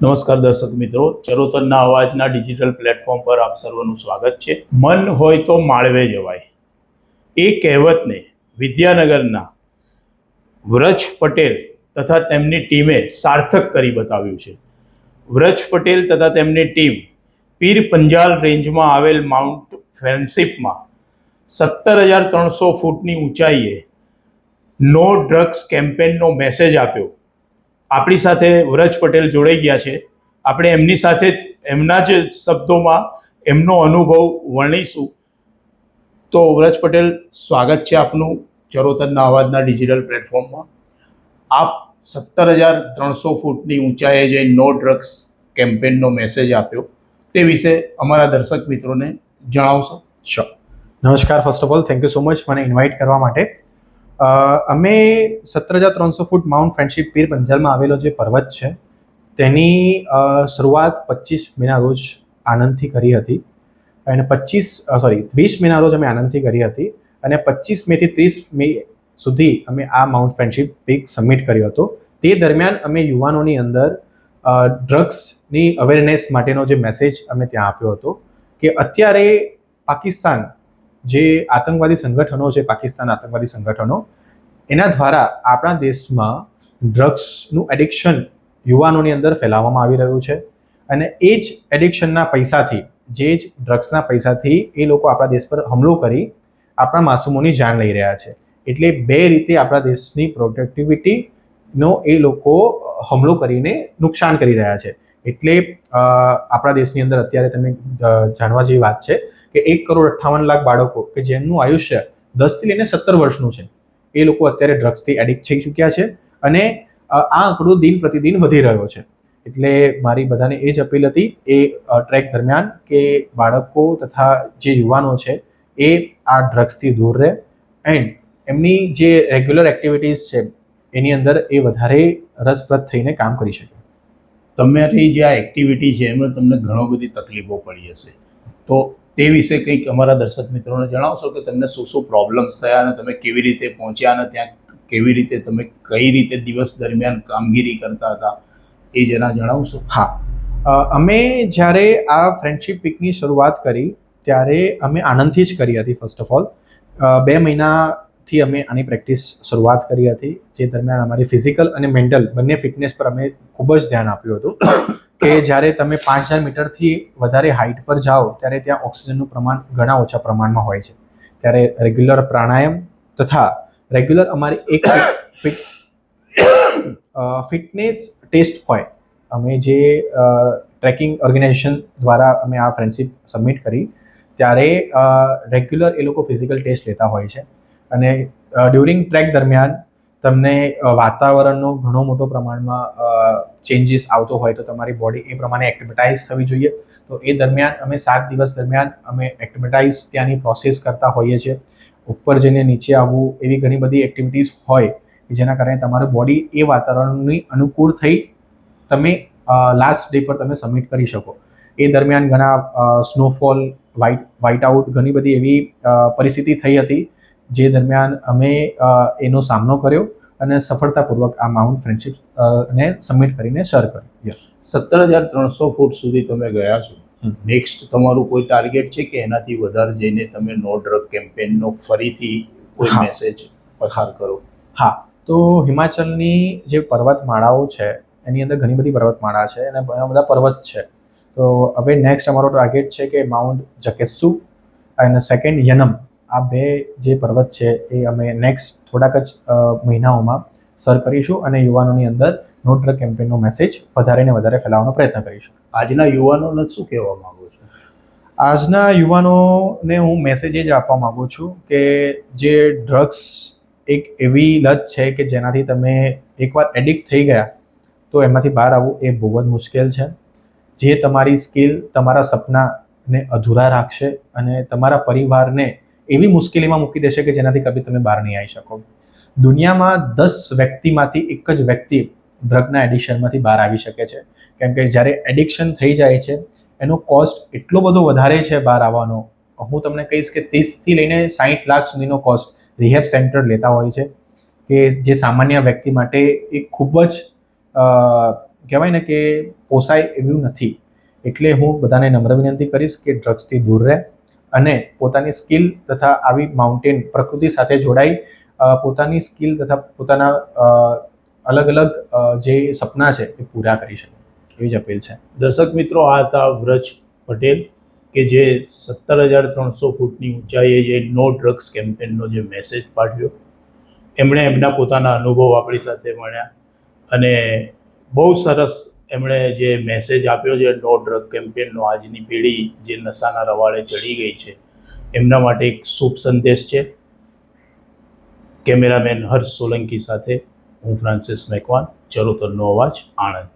નમસ્કાર દર્શક મિત્રો, ચરોતરના અવાજના ડિજિટલ પ્લેટફોર્મ પર આપ સર્વનું સ્વાગત છે. મન હોય તો માળવે જવાય. એ કહેવતને વિદ્યાનગરના વ્રજ પટેલ તથા તેમની ટીમે સાર્થક કરી બતાવ્યું છે. વ્રજ પટેલ તથા તેમની ટીમ પીર પંજાલ રેન્જમાં આવેલ માઉન્ટ ફ્રેન્ડશીપમાં સત્તર હજાર ત્રણસો ફૂટની ઊંચાઈએ નો ડ્રગ્સ કેમ્પેનનો મેસેજ આપ્યો. આપણી સાથે વ્રજ પટેલ જોડાઈ ગયા છે. આપણે એમની સાથે એમના જ શબ્દોમાં એમનો અનુભવ વર્ણીશું. તો વ્રજ પટેલ, સ્વાગત છે આપનું ચરોતરના અવાજના ડિજિટલ પ્લેટફોર્મમાં. આપ સત્તર હજાર ત્રણસો ફૂટની ઊંચાઈએ જે નો ડ્રગ્સ કેમ્પેનનો મેસેજ આપ્યો. તે વિશે અમારા દર્શક મિત્રોને જણાવશો. શ્યોર નમસ્કાર first of all thank you so much મને ઇન્વાઇટ કરવા માટે. અમે સત્તર હજાર ત્રણસો ફૂટ માઉન્ટ ફ્રેન્ડશીપ પીર પંજાલમાં આવેલો જે પર્વત છે, તેની શરૂઆત પચીસ મેના રોજ આનંદથી કરી હતી અને પચીસ સોરી વીસ મેના રોજ અમે આનંદથી કરી હતી અને પચીસ મેથી ત્રીસ મે સુધી અમે આ માઉન્ટ ફ્રેન્ડશીપ પીક સબમિટ કર્યો હતો. તે દરમિયાન અમે યુવાનોની અંદર ડ્રગ્સની અવેરનેસ માટેનો જે મેસેજ અમે ત્યાં આપ્યો હતો કે અત્યારે પાકિસ્તાન જે આતંકવાદી સંગઠનો છે, પાકિસ્તાન આતંકવાદી સંગઠનો, એના દ્વારા આપણા દેશમાં ડ્રગ્સનું એડિક્શન યુવાનોની અંદર ફેલાવવામાં આવી રહ્યું છે. અને એ જ એડિક્શનના પૈસાથી, જે જ ડ્રગ્સના પૈસાથી એ લોકો આપણા દેશ પર હુમલો કરી આપણા માસૂમોની જાન લઈ રહ્યા છે. એટલે બે રીતે આપણા દેશની પ્રોડક્ટિવિટીનો એ લોકો હુમલો કરીને નુકસાન કરી રહ્યા છે. એટલે આપણા દેશની અંદર અત્યારે તમે જાણવા જેવી વાત છે કે એક કરોડ અઠ્ઠાવન લાખ બાળકો કે જેમનું આયુષ્ય દસથી લઈને સત્તર વર્ષનું છે, એ લોકો અત્યારે ડ્રગ્સથી એડિક્ટ થઈ ચૂક્યા છે અને આ આંકડો દિન પ્રતિદિન વધી રહ્યો છે. એટલે મારી બધાને એ જ અપીલ હતી, એ ટ્રેક દરમિયાન કે બાળકો તથા જે યુવાનો છે, એ આ ડ્રગ્સથી દૂર રહે એન્ડ એમની જે રેગ્યુલર એક્ટિવિટીઝ છે, એની અંદર એ વધારે રસપ્રદ થઈને કામ કરી શકે. તમારી જે આ એક્ટિવિટી છે, એમાં તમને ઘણો બધી તકલીફો પડી હશે. તો તે વિશે કંઈક અમારા દર્શક મિત્રોને જણાવશો કે તમને શું શું પ્રોબ્લેમ્સ થયા અને તમે કેવી રીતે પહોંચ્યા અને ત્યાં કેવી રીતે તમે કઈ રીતે દિવસ દરમિયાન કામગીરી કરતા હતા, એ જરા જણાવશો? હા. અમે જ્યારે આ ફ્રેન્ડશિપ વીકની શરૂઆત કરી, ત્યારે અમે આનંદથી જ કરી હતી ફર્સ્ટ ઓફ ઓલ બે મહિનાથી અમે આની પ્રેક્ટિસ શરૂઆત કરી હતી, જે દરમિયાન અમારી ફિઝિકલ અને મેન્ટલ બંને ફિટનેસ પર અમે ખૂબ જ ધ્યાન આપ્યું હતું, કે જ્યારે તમે પાંચ હજાર મીટરથી વધારે હાઇટ પર જાઓ, ત્યારે ત્યાં ઓક્સિજનનું પ્રમાણ ઘણા ઓછા પ્રમાણમાં હોય છે. ત્યારે રેગ્યુલર પ્રાણાયામ તથા રેગ્યુલર અમારી એક ફિટ ફિટનેસ ટેસ્ટ હોય, અમે જે ટ્રેકિંગ ઓર્ગેનાઇઝેશન દ્વારા અમે આ ફ્રેન્ડશીપ સબમિટ કરી, ત્યારે રેગ્યુલર એ લોકો ફિઝિકલ ટેસ્ટ લેતા હોય છે. અને ડ્યુરિંગ ટ્રેક દરમિયાન તમને વાતાવરણનો ઘણો મોટો પ્રમાણમાં ચેન્જીસ આવતો હોય તો તમારી બોડી એ પ્રમાણે એક્ટિવિટાઇઝ થવી જોઈએ. તો એ દરમિયાન અમે સાત દિવસ દરમિયાન અમે એક્ટિવિટાઇઝ ત્યાંની પ્રોસેસ કરતા હોઈએ છીએ. ઉપર જઈને નીચે આવવું એવી ઘણી બધી એક્ટિવિટીઝ હોય જેના કારણે તમારું બોડી એ વાતાવરણની અનુકૂળ થઈ તમે લાસ્ટ ડે પર તમે સબમિટ કરી શકો. એ દરમિયાન ઘણા સ્નોફોલ વ્હાઇટ વ્હાઇટ આઉટ ઘણી બધી એવી પરિસ્થિતિ થઈ હતી. જે દરમિયાન અમે એનો સામનો કર્યો અને સફળતાપૂર્વક આ માઉન્ટ ફ્રેન્ડશિપ ને સબમિટ કરીને શેર કર્યું. યસ સત્તર હજાર ત્રણસો ફૂટ સુધી તમે ગયા છો. નેક્સ્ટ તમારું કોઈ ટાર્ગેટ છે કે એનાથી વધારે જઈને તમે નો ડ્રગ કેમ્પેનનો ફરીથી કોઈ મેસેજ પસાર કરો? હા. તો હિમાચલની જે પર્વતમાળાઓ છે એની અંદર ઘણી બધી પર્વતમાળા છે અને ઘણા બધા પર્વત છે. તો હવે નેક્સ્ટ અમારો ટાર્ગેટ છે કે માઉન્ટ જકેસુ અને સેકન્ડ યનમ. આ બે જે પર્વત છે એ અમે નેક્સ્ટ થોડાક જ મહિનાઓમાં સર કરીશું અને યુવાનોની અંદર નો ડ્રગ કેમ્પેનનો મેસેજ વધારે ને વધારે ફેલાવવાનો પ્રયત્ન કરીશું. આજના યુવાનોને શું કહેવા માંગો છો? આજના યુવાનોને હું મેસેજ એ જ આપવા માગું છું કે જે ડ્રગ્સ એક એવી લત છે કે જેનાથી તમે એકવાર એડિક્ટ થઈ ગયા તો એમાંથી બહાર આવવું એ બહુ જ મુશ્કેલ છે. જે તમારી સ્કિલ તમારા સપનાને અધૂરા રાખશે અને તમારા પરિવારને એવી મુશ્કેલીમાં મૂકી દેશે કે જેનાથી કભી તમે બહાર નહીં આવી શકો. દુનિયામાં દસ વ્યક્તિમાંથી એક જ વ્યક્તિ ડ્રગના એડિક્શનમાંથી બહાર આવી શકે છે. કેમ કે જ્યારે એડિક્શન થઈ જાય છે, એનો કોસ્ટ એટલો બધો વધારે છે બહાર આવવાનો. હું તમને કહીશ કે ત્રીસથી લઈને સાહીઠ લાખ સુધીનો કોસ્ટ રિહેબ સેન્ટર લેતા હોય છે કે જે સામાન્ય વ્યક્તિ માટે એ ખૂબ જ કહેવાય ને કે પોસાય એવું નથી. એટલે હું બધાને નમ્ર વિનંતી કરીશ કે ડ્રગ્સથી દૂર રહે. અને પોતાની સ્કિલ તથા આવી માઉન્ટેન પ્રકૃતિ સાથે જોડાઈ પોતાની સ્કિલ તથા પોતાના અલગ અલગ જે સપના છે એ પૂરા કરી શકે. એવી જ અપીલ છે. દર્શક મિત્રો, આ હતા વ્રજ પટેલ કે જે સત્તર હજાર ત્રણસો ફૂટની ઊંચાઈએ જે નો ડ્રગ્સ કેમ્પેનનો જે મેસેજ પાઠવ્યો. એમણે એમના પોતાના અનુભવ આપણી સાથે મળ્યા અને બહુ સરસ એમણે જે મેસેજ આપ્યો છે નો ડ્રગ કેમ્પેનનો આજની પેઢી જે નશાના રવાડે ચડી ગઈ છે એમના માટે એક શુભ સંદેશ છે. કેમેરામેન હર્ષ સોલંકી સાથે હું ફ્રાન્સિસ મેકવાન, ચરોતરનો અવાજ આણંદ.